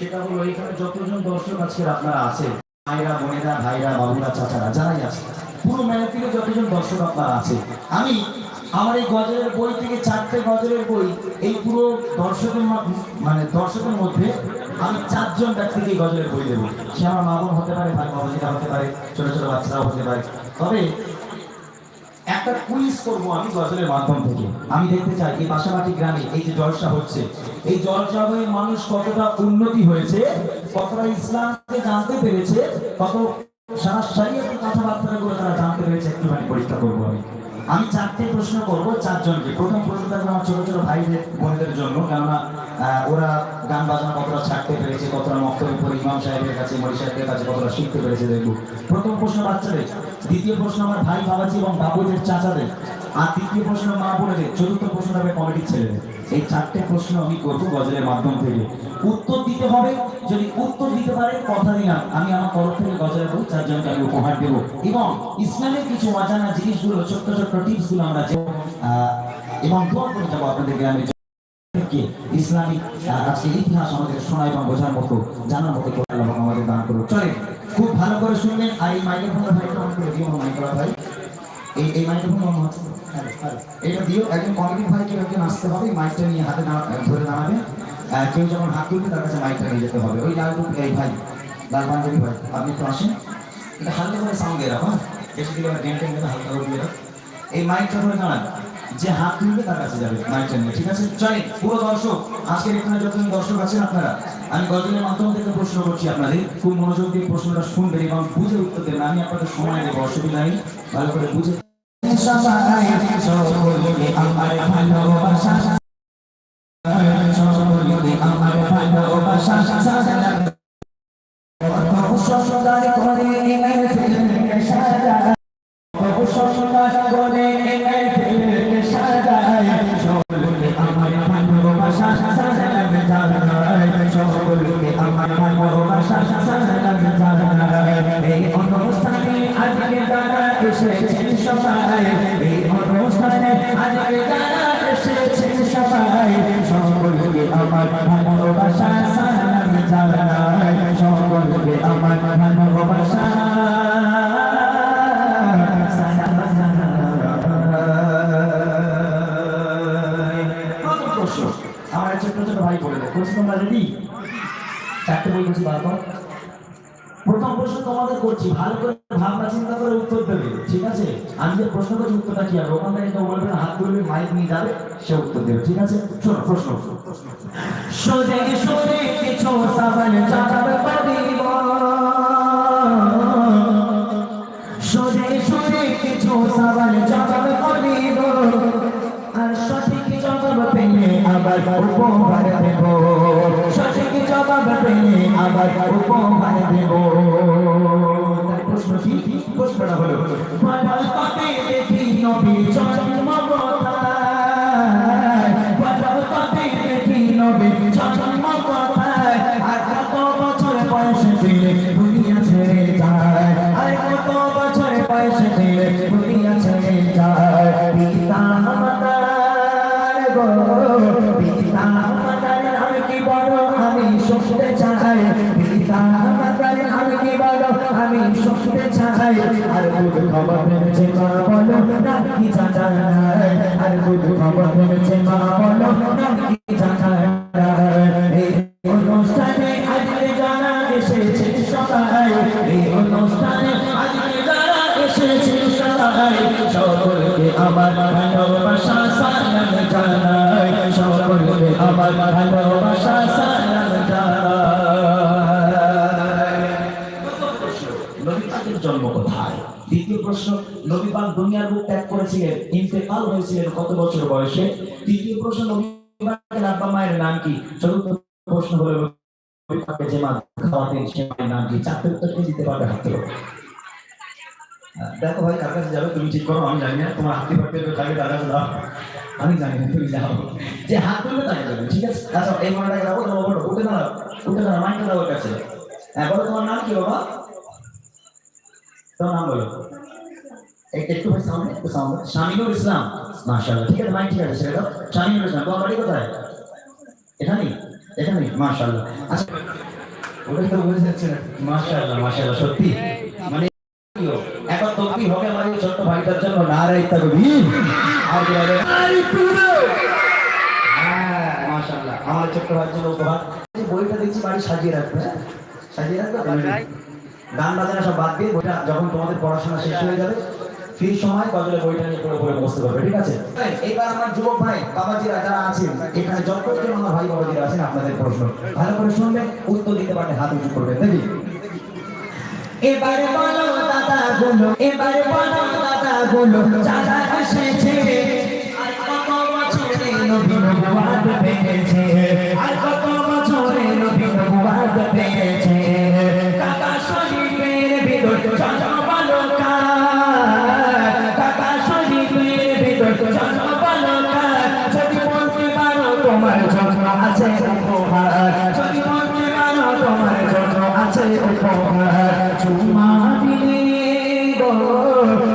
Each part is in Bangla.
সেটা হলো এখানে যতজন দর্শক আজকের আপনারা আছেন, ভাইরা, বোনেরা, ভাইরা, বাবুরা, চাচারা, যারাই আছে পুরো মেহফিলে যতজন দর্শক আপনারা আছে আমি আমার এই গজলের বই থেকে চারটে গজলের বই, এই পুরো দর্শকের মানে দর্শকের মধ্যে আমি চারজন ব্যক্তিকে গজলের বই দেবো। সে আমার মা বোন হতে পারে ভাই বাবাজিরা হতে পারে, ছোট ছোট বাচ্চারাও হতে পারে। তবে একটা কুইজ করব আমি গজলের মাধ্যম থেকে। আমি দেখতে চাই, এই পাশাপাশি গ্রামে এই যে জলসা হচ্ছে, এই জলসা হয়ে মানুষ কতটা উন্নতি হয়েছে, কতটা ইসলামকে জানতে পেরেছে, কত সারা শরীয়তের কথাবার্তা গুলো তারা জানতে পেরেছে, একটুখানি পরীক্ষা করব আমি। আমি চারটে প্রশ্ন করব, চারজনকে। প্রথম প্রশ্ন থাকবে আমার ছোট ছোট ভাইদের, বোনদের জন্য, কেননা ওরা গান বাজনা কতটা ছাড়তে পেরেছে, কতটা মক্তব্য করে ইমাম সাহেবের কাছে মরি সাহেবের কাছে কতটা শিখতে পেরেছে দেখব। প্রথম প্রশ্ন বাচ্চাদের, দ্বিতীয় প্রশ্ন আমার ভাই বাবাজি এবং বাবুদের চাচাদের, আর তৃতীয় প্রশ্ন মা বোনেদের, চতুর্থ প্রশ্ন হবে কমিটির ছেলেদের। এই চারটে প্রশ্ন আমি করব গজলের মাধ্যম থেকে। উত্তর দিতে হবে, যদি উত্তর দিতে পারে, কথা দিলাম। আমি আমার তরফ থেকে গজলের বই চারজনকে আমি উপহার দেবো। এবং ইসলামের কিছু অজানা জিনিসগুলো, ছোট্ট ছোট্ট টিপসগুলো আমরা এবং দোয়া করে যাব আপনাদের গ্রামে ইসলামিক আজকে ইতিহাস আমাদের শোনা এবং বোঝার মতো, জানার মতো আল্লাহ আমাদের দান করুন চলে খুব ভালো করে শুনবেন। আর এই মাইক্রোফোনটা ভাই মাইক্রোফোন ভাই? এই। এটা দিও একজন ভাই কেউ একজন আসতে হবে মাইকটা নিয়ে হাতে ধরে দাঁড়াবে। কেউ যখন হাত তুলবে, তার কাছে মাইকটা নিয়ে যেতে হবে। ওই লাল এই ভাই, লাল পাঞ্জাবি ভাই, আপনি একটু আসেন। এটা হালকা করে সাউন্ড দিয়ে রাখো হ্যাঁ? বেশি হালকা করে দিয়ে এই মাইকটা ধরে দাঁড়ান। যে হাত তুলবে, তার কাছে যাবে মাইকটা নিয়ে, ঠিক আছে? চলেন, পুরো দর্শক, আজকের এখানে যতজন দর্শক আছেন আপনারা, আমি গজলের মাধ্যম থেকে প্রশ্ন করছি আপনাদের। খুব মনোযোগ দিয়ে প্রশ্নটা শুনবেন এবং বুঝে উত্তর দেবেন। আমি আপনাদের সময় দেবো, অসুবিধা নেই। ভালো করে বুঝে সবাই সকলকে আমার ভালোবাসা সকলকে আমার ভালোবাসা সুন্দর করে সুন্দর করে সকলকে আমার ভালোবাসা সকলকে আমার ভালোবাসা এই অনুষ্ঠানে আজকে যারা এসেছেন সবাই এই অনুষ্ঠানে আজকে যারা এসেছেন সবাই সকলকে আমার ভালোবাসা সালাম জানাই আমার ভালোবাসা আমার ছোট ছোট ভাই বলে দেয়। বলছি তোমরা রেডি চারটে বই বলছি বারবার। প্রশ্ন তোমাদের করছি। ভালো করে ভাবনা চিন্তা করে উত্তর দেবে। ঠিক আছে? আমি যে প্রশ্ন করছি, উত্তরটা কি হবে? ওখান থেকে কেউ বলবে হাত তুলবে মাইক নিয়ে যাবে, সে উত্তর দেবে। ঠিক আছে? শোনো, প্রশ্ন। সোজে সোজে কিছু সাবান চাটাবে করিব দেখি এই দুনিয়ার ত্যাগ করেছিলেন ইন্তেকাল হয়েছিলেন কত বছর বয়সে তৃতীয় প্রশ্ন নবী আব্বা মায়ের নাম কি চতুর্থ প্রশ্ন হলো পাকের যে মা খাওয়াতেন সে মায়ের নাম কি চারটে উত্তর দিতে পারবে হাত। দেখো ভাই, কার কাছে যাবে, তুমি ঠিক করো, আমি জানি না, তোমার হাতি পারতে কাকে তার কাছে আমি জানি না, তুমি যাও। যে হাত তুলবে তাকে যাবে ঠিক আছে? আচ্ছা এই মনটাকে যাব তোমার বলো উঠে দাঁড়াও উঠে দাঁড়াও মাইকটা দাও কাছে। হ্যাঁ বলো তোমার নাম কি বাবা? তোমার নাম বলো। এক- একটু ভাই সামনে, একটু সামনে। শামিনুল ইসলাম, মাশাআল্লাহ, ঠিক আছে, মাইক ঠিক আছে, ছেড়ে দাও। ইসলাম, তোমার বাড়ি কোথায়? এখানেই? এখানেই মাশাআল্লাহ। আচ্ছা ওটাই তো বোঝা যাচ্ছে না। মাশাআল্লাহ মাশাআল্লাহ সত্যি। মানে এখন তকবীর হবে আমাদের ছোট্ট ভাইটার জন্য? তাকবীর আর তাকবীর হ্যাঁ মাশাআল্লাহ। আমার ছোট্ট ভাইয়ের জন্য উপহার। এই বইটা দেখছি বাড়ি সাজিয়ে রাখবে হ্যাঁ? সাজিয়ে রাখবে? গান বাজনা সব বাদ দিয়ে বইটা যখন তোমাদের পড়াশোনা শেষ হয়ে যাবে ফ্রি সময় গজলে বইটা নিয়ে পড়ে পড়ে বসতে পারবে ঠিক আছে? এইবার আমার যুবক ভাই বাবাজিরা যারা আছেন এখানে যত জন আমার ভাই বাবাজিরা আছেন আপনাদের প্রশ্ন। ভালো করে শুনবেন উত্তর দিতে পারলে হাত উঁচু করবে দেখি। এবারে বলো দাদা বলো এবারে বলো দাদা বলো চাঁদা এসেছে আর কত বছরে নবী নবুয়াত পেয়েছে আছে উপহার। যদি বলতে পারো তোমার জন্ম আছে উপহার। চুমা দিলে গো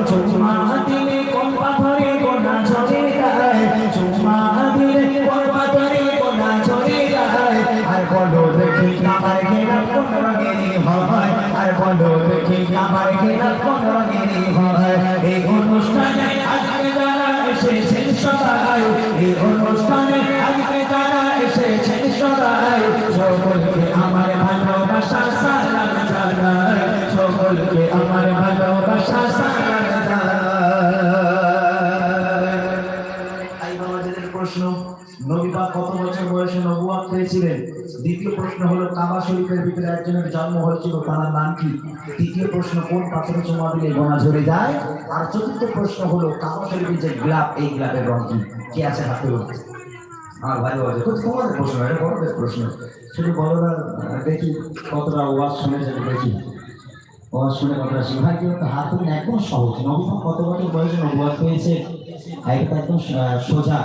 চুমা দিলে কোন পাথরে কোনা ঝরে যায়? চুমা দিলে কোন পাথরে কোনা ঝরে যায়? আর বলো দেখি আমার ঘেরা কোন রঙেরই হয়। আর বলো দেখি আমার ঘেরা কোন রঙেরই হয়। এই অনুষ্ঠানে আজকে যারা এসেছেন সবাই, এই অনুষ্ঠানে সকলকে আমার ভালোবাসা সালাম জানাই সকলকে আমার ভালোবাসা সালাম কত বছর বয়সে নবুয়াত পেয়েছিলেন? দ্বিতীয় প্রশ্ন হলো, কাবা শরীফের ভিতরে একজনের জন্ম হয়েছিল, তার নাম কি? তৃতীয় প্রশ্ন, কোন পাথরে চুমা দিলে গোনা ঝরে যায়? আর চতুর্থ প্রশ্ন হলো, কাবা শরীফের যে গ্লাব, এই গ্লাবের রং কি? আছে হাতে আমার ভাই বাবা তো তোমাদের প্রশ্ন এটা বড়দের প্রশ্ন। শুধু বড়রা দেখি কতটা ওয়াজ শুনে যাবে দেখি। ওয়াজ শুনে কতটা শিখ ভাই কেউ তো হাত একদম সহজ। নবীন কত বছর বয়সে নবুয়াত পেয়েছে এটা একদম সোজা।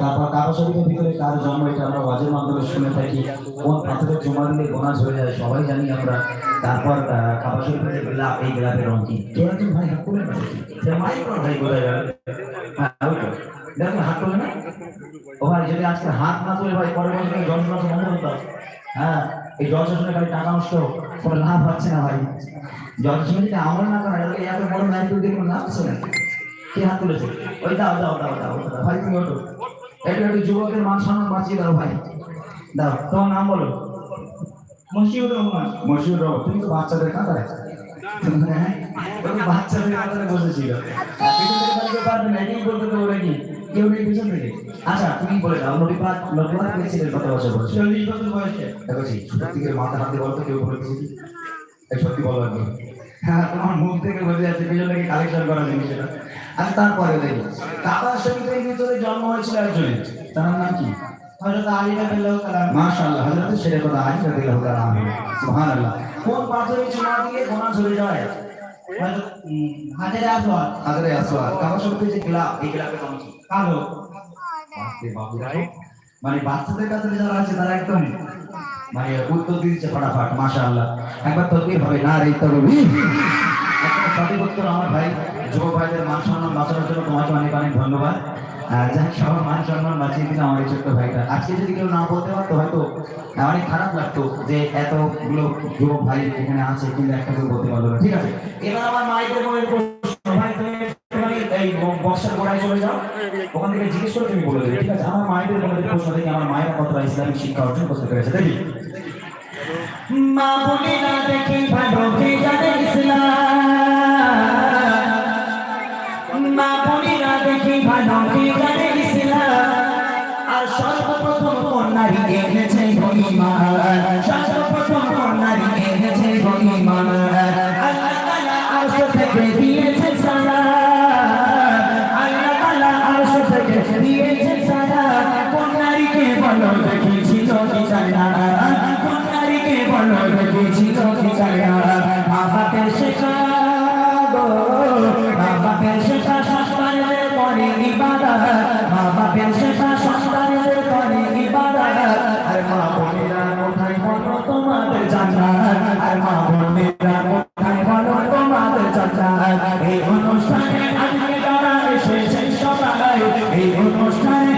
তারপর কাবা শরীফের ভিতরে কার জন্ম এটা আমরা ওয়াজের মাধ্যমে শুনে থাকি। কোন পাথরে জমা দিলে গোনা ঝরে যায় সবাই জানি আমরা। তারপর কাবা শরীফের গোলাপ এই গোলাপের রং কি? ভাই হাত তুলে না ভাই বোঝা যাবে। হ্যাঁ দেখো হাত তুলে না? ও ভাই যদি আজকে হাত না তুলে ভাই পরে বছর বন্ধ করতাম হ্যাঁ এই জল শুনে খালি টাকা নষ্ট কোনো লাভ হচ্ছে না ভাই। জল শুনে যদি আমল না করে তাহলে এত বড় নাইট দিয়ে কোনো লাভ না। কে হাত তুলেছে? ওই দাও দাও দাও দাও ভাই তুমি ওঠো। একটু একটু যুবকের মান সম্মান বাঁচিয়ে দাও ভাই। দাও তোমার নাম বলো। মশিউর রহমান। মশিউর রহমান তুমি তো বাচ্চাদের কাঁদায় হ্যাঁ, বাচ্চাদের কাঁদারে বসেছিল। বলতে পারবে না এটাই বলতে তো ওরা কি? কেউ নেই পিছন থেকে আচ্ছা তুমি বলে দাও নদীপাত নদীপাত পেয়েছিলেন কত বছর বয়সে? চল্লিশ বছর বয়সে। দেখো মাথা হাতে বলতো কেউ বলে দিয়েছি সত্যি বলো হ্যাঁ তোমার মুখ থেকে বোঝা যাচ্ছে পিছন থেকে কালেকশন করা জিনিস এটা আর তারপরে দেখি কাবা শরীফের ভিতরে জন্ম হয়েছিল একজনের। তার নাম কি? হযরত আলী রাদিয়াল্লাহু তাআলা। মাশাআল্লাহ হযরত কথা আলী রাদিয়াল্লাহু তাআলা সুবহানাল্লাহ। কোন পাথরে চুমা দিয়ে গোনা ঝরে যায়? হাজারে আসওয়াদ হাজরে আসওয়াদ কাবা শরীফের যে গ্লাব এই গ্লাবের নাম কি? কালো। মানে বাচ্চাদের কাছে যারা আছে তারা একদম মানে উত্তর দিচ্ছে ফটাফট মাশাআল্লাহ। একবার তকবীর হবে? না রে তকবীর সঠিক উত্তর আমার ভাই যুব ভাইদের মান সম্মান বাঁচানোর জন্য তোমাকে অনেক অনেক ধন্যবাদ। হোক, সবার মান সম্মান বাঁচিয়ে দিলাম আমার এই ছোট্ট ভাইটা। আজকে যদি কেউ না বলতে পারতো হয়তো অনেক খারাপ লাগতো যে এতগুলো যুবক ভাই এখানে আছে কিন্তু একটা কেউ বলতে পারল না। ঠিক আছে? এবার আমার মনের প্রশ্ন ভাই তুমি এই বক্সের গোড়ায় চলে যাও। ওখান থেকে জিজ্ঞেস করে তুমি বলে দেবে। ঠিক আছে, আমার প্রশ্ন থেকে আমার কতটা ইসলামিক শিক্ষা অর্জন করতে পেরেছে, দেখি। মা দেখি ভালো কে জানে ইসলাম। মা দেখি ইসলাম। আর সর্বপ্রথম এনেছে ইবাদত বাবাকে শেখা সন্তানদের করে ইবাদত। আর মা বোনেরা কোথায় বলো তোমাদের জান্নাত? আর মা বোনেরা কোথায় বলো তোমাদের জান্নাত? এই অনুষ্ঠানে আজকে যারা এসেছেন সবাই, এই অনুষ্ঠানে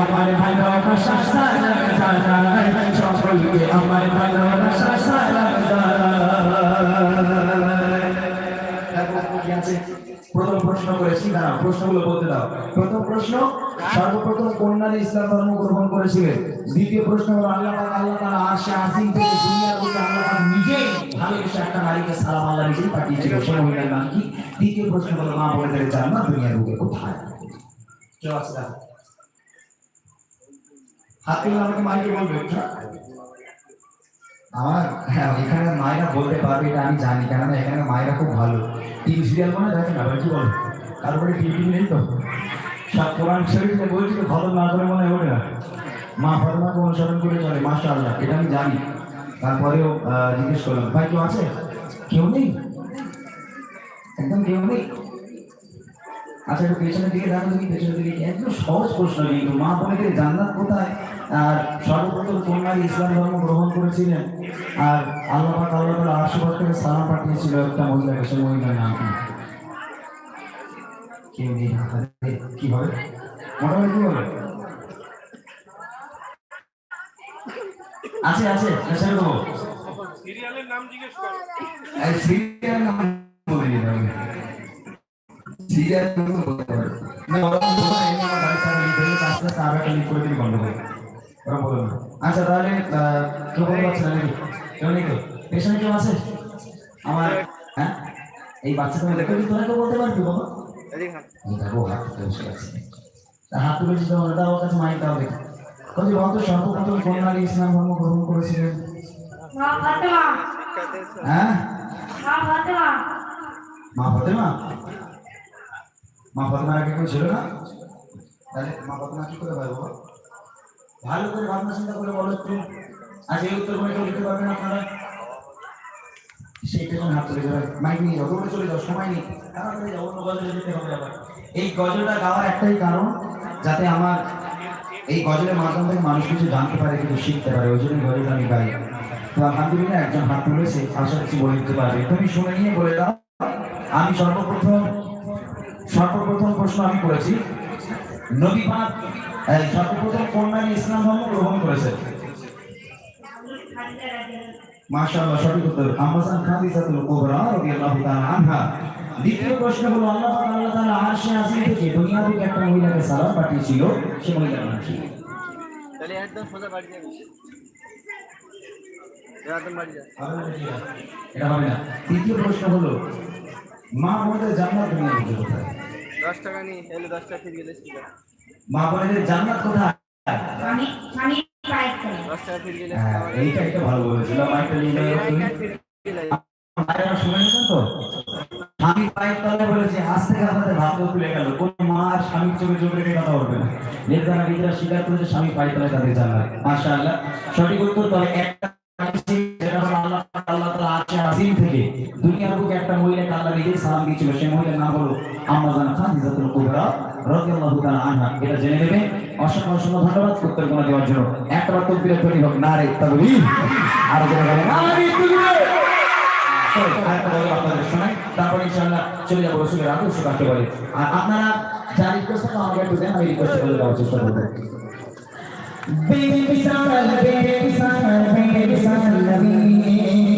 আমার ভালোবাসা সকলকে আমার ভালোবাসা সালাম করেছি? দাঁড়াও, প্রশ্নগুলো বলতে দাও। প্রথম প্রশ্ন, সর্বপ্রথম কোন নারী ইসলাম ধর্ম গ্রহণ করেছিলেন? দ্বিতীয় প্রশ্ন হলো, আল্লাহ আল্লাহ তাআলা আরশে আজিম থেকে দুনিয়ার বুকে আল্লাহ নিজেই ভালোবেসে একটা নারীকে সালাম আল্লাহ নিজেই পাঠিয়েছিল। সে মহিলার নাম কি? তৃতীয় প্রশ্ন হলো, মা বোনেদের জান্নাত দুনিয়ার বুকে কোথায়? কেউ আছে হাত তুলে আমাকে মাইকে বলবে আমার হ্যাঁ এখানে মায়েরা বলতে পারবে এটা আমি জানি, কেননা এখানে মায়েরা খুব ভালো। টিভি সিরিয়াল মনে দেখে না কি বলো? তারপরে টিভি নেই তো। সব কোরআন শরীফে বলছি তো খবর না করে মনে ওঠে না। মা ফরমাকে অনুসরণ করে চলে মাসা আল্লাহ এটা আমি জানি। তারপরেও জিজ্ঞেস করলাম, ভাই, কেউ আছে? কেউ নেই। একদম কেউ নেই। আচ্ছা একটু পেছনের দিকে দেখো তুমি পেছনের দিকে একদম সহজ প্রশ্ন কিন্তু, মা বোনেদের জান্নাত কোথায়? আর সর্বপ্রথম কোন ইসলাম ধর্ম গ্রহণ করেছিলেন। আর আল্লাহ আল্লাহ আশীর্বাদ থেকে সালাম পাঠিয়েছিল একটা মহিলাকে সেই মহিলার নাম কেউ হাতে কি হবে মোটামুটি কি হবে? আছে আছে ছেড়ে দেবো। সিরিয়ালের নাম জিজ্ঞেস করো। এই সিরিয়াল নাম বলে দিতে সিরিয়াল নাম বলতে পারে না ওরা বলতে পারে, এমনি আমার গাড়ি চালানো লিখে দিলে আস্তে আস্তে আবার একটা লিক করে দিলে বন্ধ করে ওরা বলবে না। আচ্ছা তাহলে কেউ বলতে পারছে না নাকি? কেউ নেই তো পেছনে কেউ আছে? আমার হ্যাঁ? এই বাচ্চা তুমি দেখো তোরা কেউ বলতে পারবি বাবা? এই দেখো হাত তুলে বসে আছে তা হাত তুলে দিতে হবে দাও ওর কাছে হ্যাঁ? মা ফতেমা মা আগে কেউ ছিল না তাহলে মা ফতেমা কি করে পারব ভালো করে ভাবনা চিন্তা করে বলো একটু আজ এই উত্তর করে কেউ লিখতে পারবেন আপনারা সেই পেছনে হাত তুলে যাবে। মাইক নিয়ে যাও চলে যাও, সময় নেই। তাড়াতাড়ি যাও, অন্য গজলে যেতে হবে আবার। এই গজলটা গাওয়ার একটাই কারণ, যাতে আমার এই গজলের মাধ্যম থেকে মানুষ কিছু জানতে পারে, কিছু শিখতে পারে, ওই জন্য গজলটা আমি গাই। তো আলহামদুলিল্লাহ একজন হাত তুলেছে আশা করছি বলে দিতে পারবে। তুমি শুনে নিয়ে বলে দাও, আমি সর্বপ্রথম সর্বপ্রথম প্রশ্ন আমি করেছি। নবী পাক সর্বপ্রথম কোন ইসলাম ধর্ম গ্রহণ করেছে। মাশাআল্লাহ সঠিক উত্তর। আম্মাজান খাদিজাতুল কুবরা রাদিয়াল্লাহু তাআলা আনহা। দ্বিতীয় প্রশ্ন হলো আল্লাহ পাক আল্লাহ তাআলা আরশে আজিম থেকে দুনিয়া থেকে একটা মহিলাকে সালাম পাঠিয়েছিল সে মহিলার নাম কি? তাহলে একদম সোজা বাড়ি যাবি। একদম বাড়ি যা এটা হবে না। তৃতীয় প্রশ্ন হলো মা বোনদের জান্নাত দুনিয়া থেকে কোথায়? দশ টাকা নিয়ে দশ টাকা ফিরে গেলে মা বোনদের জান্নাত কোথায়? স্বামী স্বামী এইটা তো আমি পায়ের তলায় বলেছি মা আর স্বামী সঠিক উত্তর তবে একটা যেটা দুনিয়ার একটা মহিলাকে আল্লাহ নিজেই সালাম দিয়েছিল সেই মহিলার নাম হলো আম্মাজান কুবরা রাদিয়াল্লাহু তাআলা আনহা। এটা জেনে নেবেন অসংখ্য অসংখ্য ধন্যবাদ উত্তরগুলো দেওয়ার জন্য। একটা বার তকবীরের ধ্বনি হোক নারে তাকবীর। আর জোরে বলেন নারে তাকবীর চলো, আরেকটা গজল আপনাদের শোনাই। তারপর ইনশাআল্লাহ চলে বলে। আপনারা নবী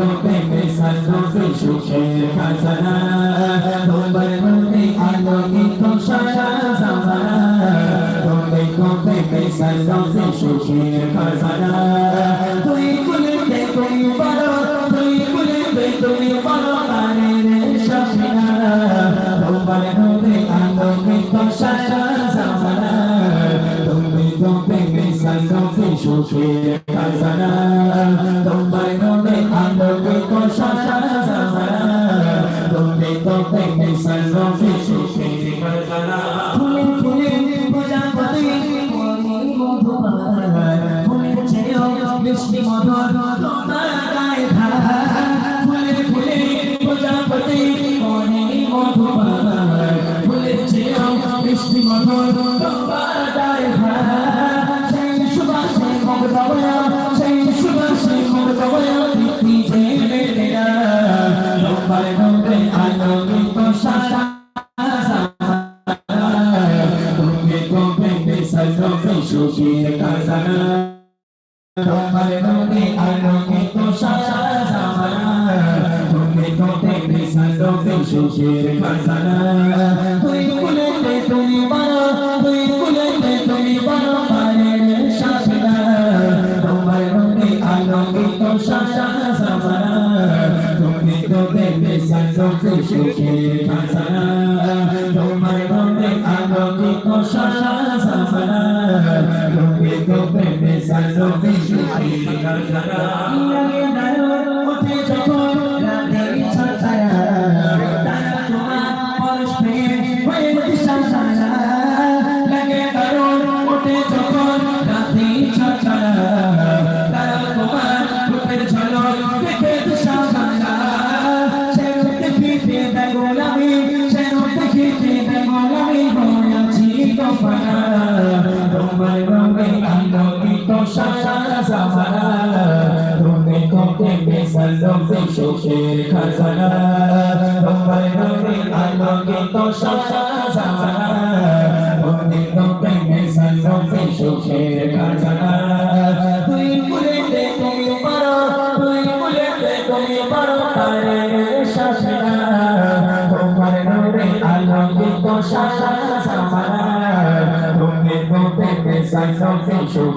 কোটে সন্তোষে সুখের খাজানা তোমার মনে আলোকিত সারা জামানা কোটে কোটে সন্তোষে কৃষ্ণ মধুর তোমায় ধারা ফুলে ফুলে প্রজাপতি কোনে মধুবান ফুলে চেয়ে কৃষ্ণ মধুর তোমায় ধারা। সেই সুবাসে মগদবয়া সেই সুবাসে মগদবয়া প্রীতি যে মেলেরা লম্বায় লম্বায় আনন্দিত সারা Shalom, shalom, shalom, shalom, shalom, shalom, shalom, shalom, তোমার রোদে আলোকে তো সারা জামানা তুমি তো দেখবে সালোকে সুখের খাজানা। তুই কুলেতে তুমি বানা তুই কুলেতে তুমি বানা পারের শাসনা তোমার রোদে আলোকে তো সারা জামানা তুমি তো দেখবে সালোকে সুখের খাজানা। তোমার রোদে আলোকে তো সারা জামানা। প্রেমে সানো বিশুদ্ধির গঙ্গা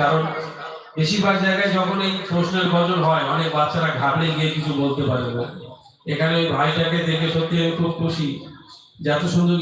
কারণ বেশিরভাগ জায়গায় যখন এই প্রশ্নের গজল হয়, অনেক বাচ্চারা ঘাবড়ে গিয়ে কিছু বলতে পারে না। এখানে ওই ভাইটাকে দেখে সত্যি আমি খুব খুশি যত সুন্দর